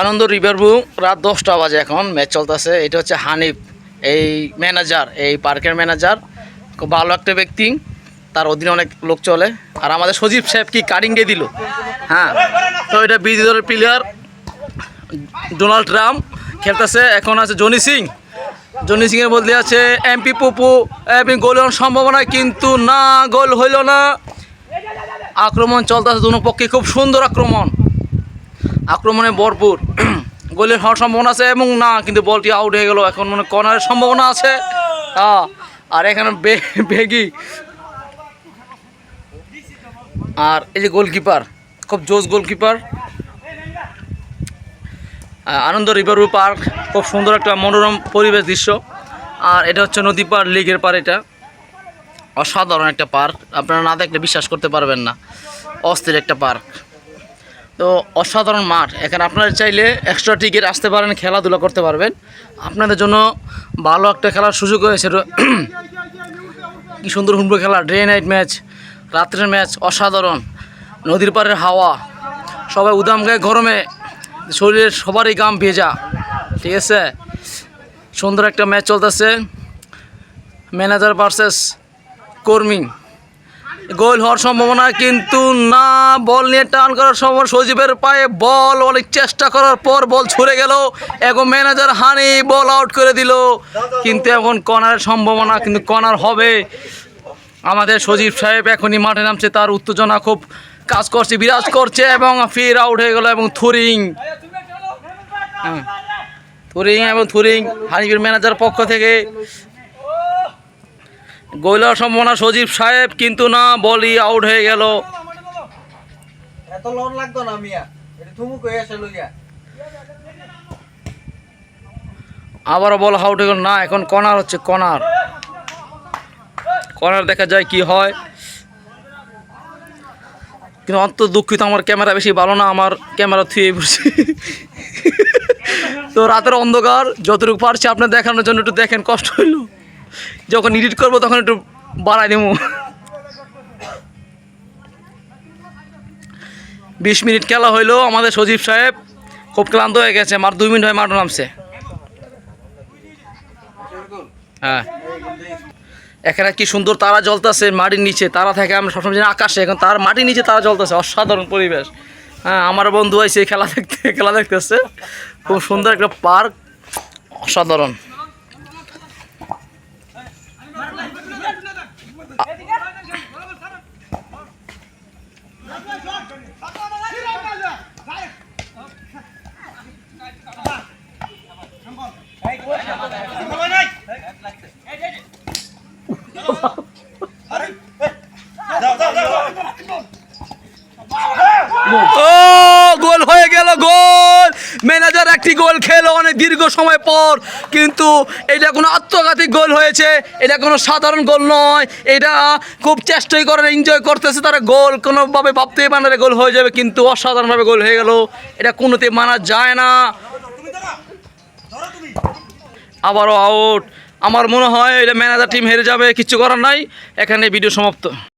আনন্দ রিভারভু রাত দশটা বাজে এখন, ম্যাচ চলতেছে। এটা হচ্ছে হানিফ, এই ম্যানেজার এই পার্কের ম্যানেজার খুব ভালো একটা ব্যক্তি, তার অধীনে অনেক লোক চলে। আর আমাদের সজীব সাহেব কি কাটিং দিয়ে দিল? হ্যাঁ তো এটা বিরোধী দলের প্লেয়ার ডোনাল্ড ট্রাম্প খেলতেছে। এখন আছে জনি সিং। জনি সিংয়ের বদলে আছে এমপি পুপু এমপি গোল হওয়ার সম্ভাবনা কিন্তু না, গোল হইল না। আক্রমণ চলতেছে দুনো পক্ষে খুব সুন্দর আক্রমণ। আক্রমণে ভরপুর। গোলের হওয়ার সম্ভাবনা আছে এবং না, কিন্তু বলটি আউট হয়ে গেল। এখন মনে কর্নারের সম্ভাবনা আছে। হ্যাঁ আর এখানে বেগি। আর এই যে গোলকিপার খুব জোস গোলকিপার আনন্দ রিভারু পার্ক খুব সুন্দর একটা মনোরম পরিবেশ দৃশ্য। আর এটা হচ্ছে নদী পার লিগের পার এটা। অসাধারণ একটা পার্ক আপনারা না দেখলে বিশ্বাস করতে পারবেন না। অস্থির একটা পার্ক তো অসাধারণ মাঠ। এখানে আপনারা চাইলে এক্সট্রা টিকিট আসতে পারেন, খেলাধুলা করতে পারবেন। আপনাদের জন্য ভালো একটা খেলার সুযোগ হয়েছে। কি সুন্দর হুমড়ো খেলা। ডে নাইট ম্যাচ রাত্রের ম্যাচ অসাধারণ। নদীর পাড়ের হাওয়া। সবাই উদাম গায়ে গরমে। শরীরের সবারই গাম ভেজা। ঠিক আছে? সুন্দর একটা ম্যাচ চলতেছে। ম্যানেজার ভার্সেস কর্মী। গোল হওয়ার সম্ভাবনা কিন্তু না। বল নিয়ে টান করার সময় সজীবের পায়ে বল অনেক চেষ্টা করার পর বল ছুড়ে গেল। এখন ম্যানেজার হানি বল আউট করে দিল। কিন্তু এখন কর্নারের সম্ভাবনা কিন্তু কর্নার হবে। আমাদের সজীব সাহেব এখনই মাঠে নামছে, তার উত্তেজনা খুব কাজ করছে, বিরাজ করছে এবং ফির আউট হয়ে গেল এবং থুরিং। হ্যাঁ। থুরিং এবং থুরিং, হানিফের ম্যানেজার পক্ষ থেকে গোলার সম্ভাবনা সজীব সাহেব কিন্তু না বলই আউট হয়ে গেল। এত লোন লাগতো না মিয়া এটা থুমুক হয়ে আসে লইয়া। আবারও বল আউট হয়ে গেল। না এখন কর্নার হচ্ছে কর্নার কর্নার দেখা যায় কি হয়। কিন্তু অন্ত দুঃখিত আমার ক্যামেরা বেশি ভালো না আমার ক্যামেরা থুয়ে পড়ছে। তো রাতের অন্ধকার যতটুকু পারছি আপনার দেখানোর জন্য একটু দেখেন কষ্ট হইল। যখন এডিট করব তখন একটু বাড়াই দেবো বিশ মিনিট খেলা হইল, আমাদের সজীব সাহেব খুব ক্লান্ত হয়ে গেছে, মার দুই মিনিট হয় মাঠ নামছে। হ্যাঁ। এখানে কি সুন্দর তারা জ্বলতেছে মাটির নিচে, তারা থাকে আমরা সবসময় জানি আকাশে, এখন তার মাটির নিচে তারা জ্বলতেছে, অসাধারণ পরিবেশ। হ্যাঁ আমার বন্ধু আছে খেলা দেখতে, খেলা দেখতেছে। খুব সুন্দর একটা পার্ক, অসাধারণ। Hadi gel. ও, গোল হয়ে গেল, গোল। ম্যানেজার একটি গোল খেলো অনেক দীর্ঘ সময় পর, কিন্তু এটা কোনো আত্মঘাতী গোল হয়েছে, এটা কোনো সাধারণ গোল নয়। এটা খুব চেষ্টাই করে এনজয় করতেছে তারা। গোল কোনোভাবে ভাবতেই পারে গোল হয়ে যাবে, কিন্তু অসাধারণভাবে গোল হয়ে গেল। এটা কোনোতে মানা যায় না। আবারও আউট আমার মনে হয় এটা ম্যানেজার টিম হেরে যাবে কিচ্ছু করার নাই। এখানে ভিডিও সমাপ্ত।